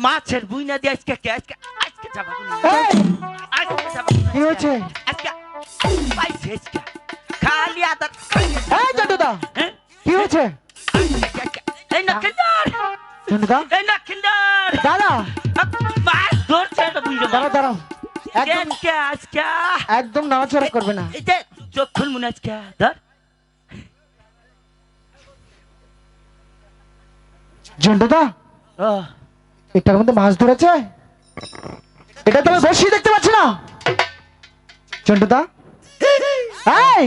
মাছের বুইনা দিয়ে আজকে কে আজকে আজকে যাবা আজকে যাবা কি হয়েছে? আজকে পাইছে আজকে খালি আদার হ্যাঁ? কি হয়েছে? এই না কিন্দার জন্টুদা এই না কিন্দার দাদা মাছ ধরছে এটা দাঁড়াও দাঁড়াও। একদম আজকে আজকে। একদম নাড়াচাড়া করবে না। এই যে যখন মনে আজকে। ধর। জন্টুদা ও। এটার মধ্যে মাছ ধরেছে? এটা তুমি বসি দেখতে পাচ্ছ না। জন্টুদা এই!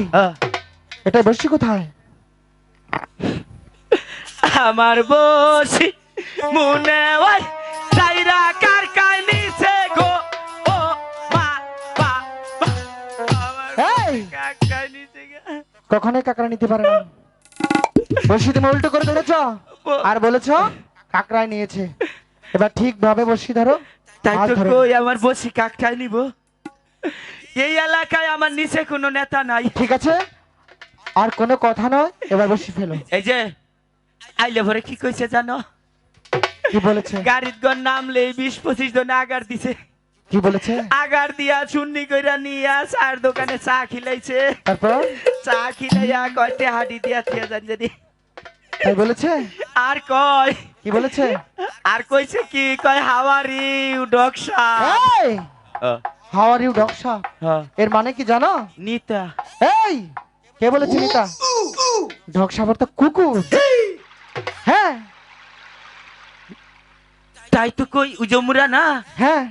এটা বসি কোথায়? আমার বসি মনে হয় চাইরা কার গো। ও মা বা এই! কখনোই কাকড়া নিতে পারে না। বসি তুমি উল্টো করে ধরেছ? আর বলেছ কাকড়ায় নিয়েছে। এবার ঠিক ভাবে বসি ধরো। তাই তো কই আমার বসি কাকটাই নিব। এই এলাকায় আমার নিচে কোনো নেতা নাই। ঠিক আছে? আর কোনো কথা নয় এবার বসি ফেলো। এই যে আইলে ভরে কি কইছে জানো? কি বলেছে? গাড়ির গন নামলে বিশ পঁচিশ জন আগার দিছে। কি বলেছে? আগার দিয়া চুন্নি কইরা নিয়া চার দোকানে চা খিলাইছে। তারপর? চা খিলাইয়া কয়তে হাডি দিয়া থিয়া জান। যদি তাই বলেছে? আর কয় কি বলেছে? আর কইছে কি? কয় হাওয়ারি হাউ আর এর মানে কি জানো? নিতা। এই! কে বলেছে নিতা? তো কুকুর। হ্যাঁ। তাই তো কই উজমুরা না? হ্যাঁ।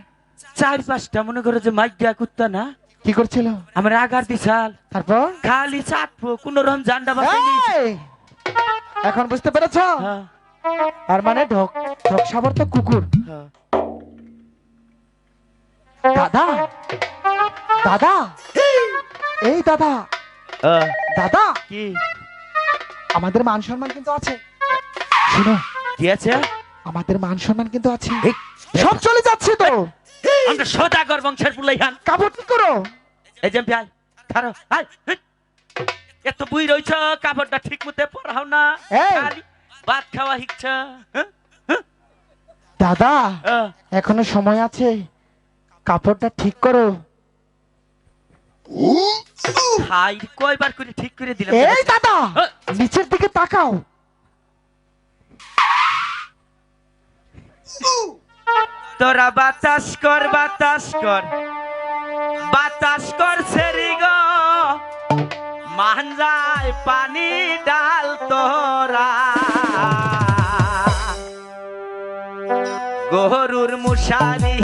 চার পাঁচটা মনে করো যে মাইক দিয়া কুত্তা না? কি করছিল? আমার আগার দিশাল তারপর? খালি চাটবো কোন রকম জান্ডা এই! এখন বুঝতে পেরেছ? হ্যাঁ। তার মানে ঢক ঢকসাবর তো কুকুর। হ্যাঁ। দাদা দাদা এই দাদা হ্যাঁ। দাদা কি? আমাদের মান সম্মান কিন্তু আছে। শুনো কি আছে? আমাদের মান সম্মান কিন্তু আছে। সব চলে যাচ্ছে তো। আমরা সদাগর বংশের পুলাইহান কাপড় কি করো? এই যে ভাই খারো হাই এত বুই রইছ কাপড়টা ঠিক মতে পড়াও না। ভাত খাওয়া শিখছ হ্যাঁ? দাদা হ্যাঁ। এখনও সময় আছে। কাপড়টা ঠিক করো। কয়বার করে ঠিক করে দিলাম। এই দাদা হ্যাঁ। নিচের দিকে তাকাও। তোরা বাতাস কর বাতাস কর। বাতাস কর সেরি গো মানজায় পানি ডাল তোরা। গরুর মুশারি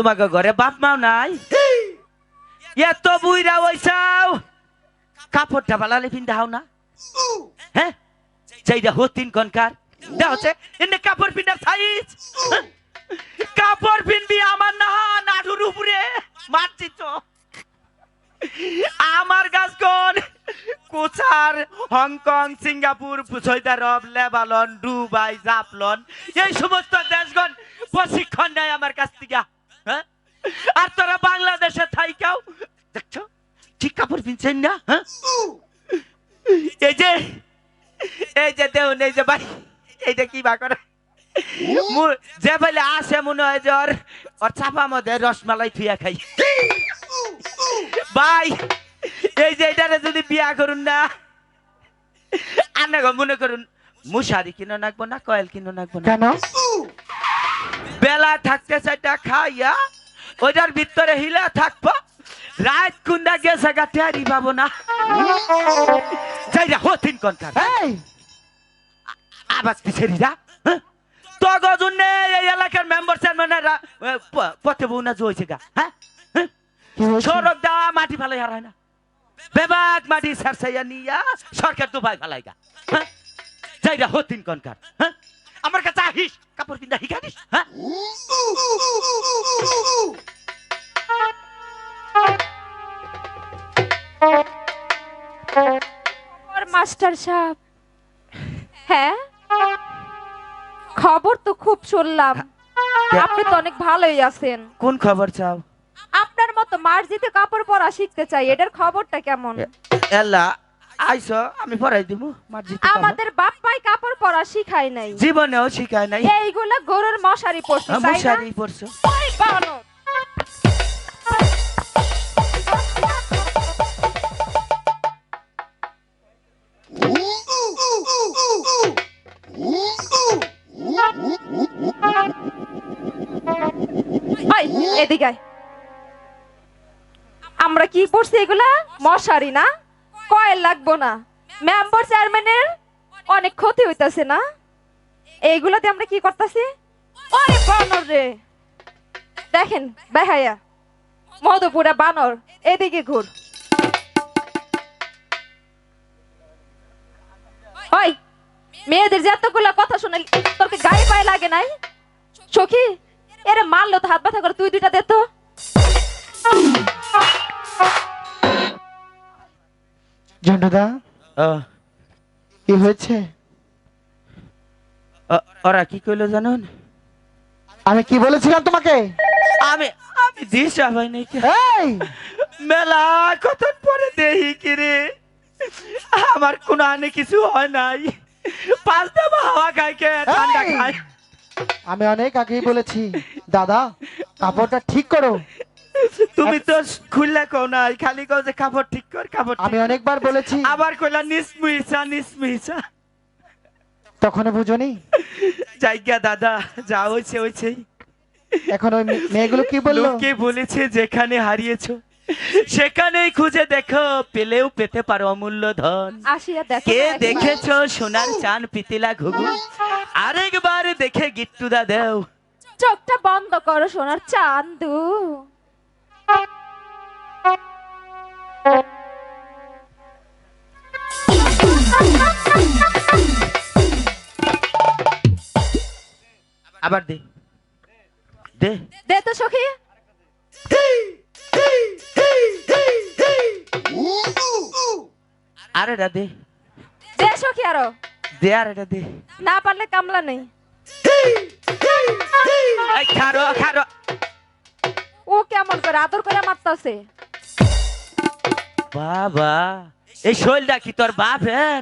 তোমাকে ঘরে বাপ মাও নাই? এত বুইরা ওইসাও। কাপড়টা বালালে পিন্ধাও না। হ্যাঁ? সেইটা হতিন কনকার দেখ হচ্ছে, এনে কাপড় পিন্ধার সাইজ। কাপড় পিনবি আমার না নাড়ুর উপরে। মারছি তো। আমার গাছ কোন? কোচার, Hong Kong, Singapore Saudi Arabia Lebanon, Dubai জাপলন এই সমস্ত দেশগণ প্রশিক্ষণ নেয় আমার কাছ থেকে। হ্যাঁ? আর তোরা বাংলাদেশে থাইকাও। দেখছ? ঠিক কাপড় পিনছেন না হ্যাঁ? এই যে এই যে দেউন, এই যে ভাই, এইটা কি বা করে? যে বলে আসে মনে হয় যে ওর ওর চাপা মধ্যে রসমালাই থুয়া খাই। ভাই, এই যে এটারে যদি বিয়া করুন না। আনে মনে করুন, মুশারি কিনো নাকবো না, কয়েল কিনো নাকবো না? কেন? বেলা থাকতে সেটা খাইয়া ওইটার ভিতরে হিলা থাকব। রাত কুন্দা গেছে গা টেরি পাবো না। যাইরা হতিন কনকার এই! আবার পিছেরি যা তো গজনে এই এলাকার মেম্বার চেয়ারম্যানেরা পথে বউ না জয়েছে গা হ্যাঁ? হ্যাঁ? সড়ক দেওয়া মাটি ফেলাই হারায় না। বেবাক মাটি সারসাইয়া নিয়া সরকার দুবাই ফেলাই গা হ্যাঁ? যাইরা হতিন কনকার হ্যাঁ? আমার কাছে আহিস কাপড় কিনা হিকানিস হ্যাঁ? মাস্টার সাহেব। হ্যাঁ? খবর তো খুব শুনলাম। আপনি তো অনেক ভালোই আছেন। কোন খবর চাও? আপনার মতো মার্জিতে কাপড় পরা শিখতে চাই এটার খবরটা কেমন? এলা আইসো আমি পড়াই দিব। আমাদের বাপ্পাই কাপড় পরা শিখায় নাই। জীবনেও শিখায় নাই। এইগুলা গরুর মশারি পড়ছে মশারি বানর। ওই, এদিকে আমরা কি পড়ছি এগুলা? মশারি না? কয়েল লাগবো না। মেম্বার চেয়ারম্যানের অনেক ক্ষতি হইতাছে না? এইগুলাতে আমরা কি করতেছি? ওরে বানর রে! দেখেন বেহাইয়া মধুপুরা বানর, এদিকে ঘুর। ওই, মেয়েদের এতগুলা কথা শুনে তোর কি গায়ে পায়ে লাগে নাই? সখী, এরে মারলো তো হাত ব্যথা করে, তুই দুইটা দে তো। কি হয়েছে? ওরা কি কইলো জানুন? আমি কি বলেছিলাম তোমাকে? আমি আমি দিশা ভাই নাই এই! মেলা কত পরে দেহি কিরে আমার কোনো আনে কিছু হয় নাই। পাঁচ দেব হাওয়া খাই কে ঠান্ডা খাই আমি অনেক আগেই বলেছি দাদা কাপড়টা ঠিক করো। তুমি তো খুললে কও নাই খালি কও যে কাপড় ঠিক কর কাপড় আমি অনেকবার বলেছি। আবার কইলা নিসমিসা নিসমিসা তখন বুঝনি? জায়গা দাদা যা হয়েছে হয়েছেই এখন ওই মেয়েগুলো কি বলল? লোকে বলেছে যেখানে হারিয়েছো সেখানেই খুঁজে দেখো পেলেও পেতে পারো অমূল্য ধন। কে দেখেছ সোনার চান পিতিলা ঘুঘু? আরেকবার দেখে গিট্টুদা দেও। চোখটা বন্ধ করো সোনার চান্দু আবার দে। দে। দে তো সখী। আর এটা দে। দে সখী আরও। দে আর এটা দে। না পারলে কামলা নেই। খারো খারো। ও কেমন করে আদর করে মারতাছে। বাবা এই শৈলটা কি তোর বাপের?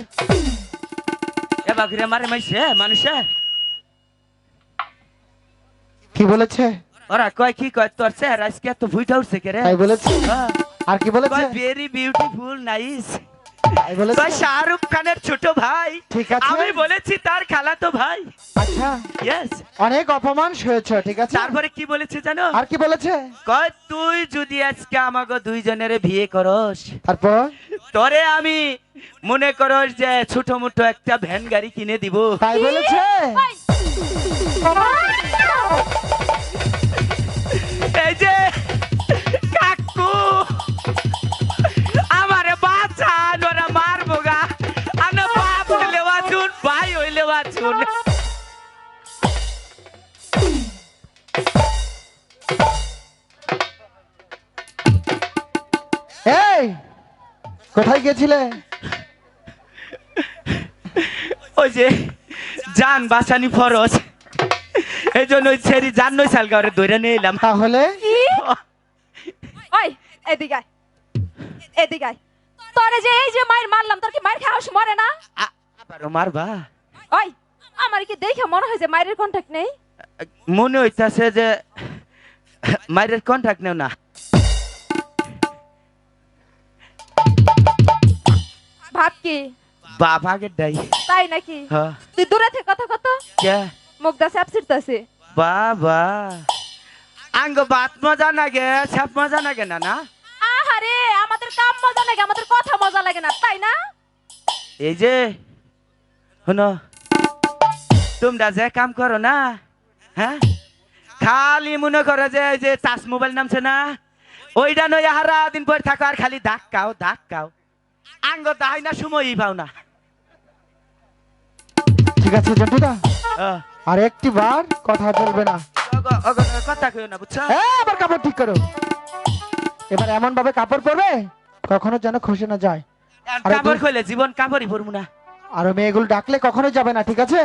এ বাঘরে মারে মাইছে মানুষের কি বলেছে? ওরা কয় কি কয়? তোর স্যার আজকে এত ভুইটা উঠছে কে রে? তাই বলেছে? হ্যাঁ। আর কি বলেছে? কয় ভেরি বিউটিফুল নাইস তাই বলেছে? কয় শাহরুখ খানের ছোট ভাই। ঠিক আছে। আমি বলেছি তার খালাতো ভাই। আচ্ছা। ইয়েস অনেক অপমান হয়েছে ঠিক আছে? তারপরে কি বলেছে জানো? আর কি বলেছে? কয় তুই যদি আজকে আমাকে দুইজনের বিয়ে করস তারপর? তরে আমি মনে করস যে ছোট মোটো একটা ভ্যান গাড়ি কিনে দিব। তাই বলেছে? বাঁচুন এই কোথায় গেছিলে? ওই যে জান বাসানি ফরস এই জন্য ওই ছেড়ি জান নই সাল গাওয়ারে ধরে নিয়ে এলাম। তাহলে? ওই এদিকে। এদিকে। তোরে যে এই যে মায়ের মারলাম তোর কি মায়ের খাওয়াস মরে না? আবারও মারবা? ওই আমার কি দেখে মনে হয় যে মায়ের কন্টাক্ট নেই? মনে হইতাছে যে মায়ের কন্ট্যাক্ট নেও না। ভাব কি? আগের ডাই তাই নাকি? হ্যাঁ। তুই দূরে থেকে কথা কত? কে? মুখদা স্যাপ ছিটতাছে বাবা। আঙ্গ বাত মজা নাগে ছাপ মজা নাগে না না? আহারে আমাদের কাম মজা লাগে আমাদের কথা মজা লাগে না তাই না? এই যে শোনো। তোমরা যে কাম করো না হ্যাঁ? খালি মনে করো যে এই যে চাষ মোবাইল নামছে না ওইটা নয় হারা দিন পর থাকো আর খালি ধাক্কাও ধাক্কাও আঙ্গ তাই না সময়ই পাও না। ঠিক আছে জন্টুদা আর একটি বার কথা চলবে না। কথা কইও না বুঝছ? আবার কাপড় ঠিক করো। এবার এমন ভাবে কাপড় পরবে কখনো যেন খসে না যায়। কাপড়। কইলে জীবন কাপড়ই পরবো না। আর মেয়েগুলো ডাকলে কখনোই যাবে না ঠিক আছে।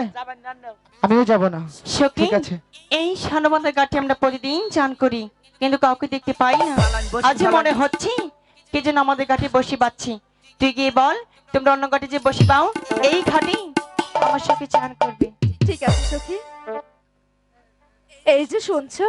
আমিও যাব না। সখী ঠিক আছে। এই সানবান্ধার ঘাটে আমরা প্রতিদিন চান করি কিন্তু কাউকে দেখতে পাই না। আজ মনে হচ্ছে কে যেন আমাদের ঘাটে বসে পাচ্ছি তুই গিয়ে বল তোমরা অন্য ঘাটে যে বসে পাও এই ঘাটে আমার সাথে চান করবে। ঠিক আছে সখী। এই যে শুনছো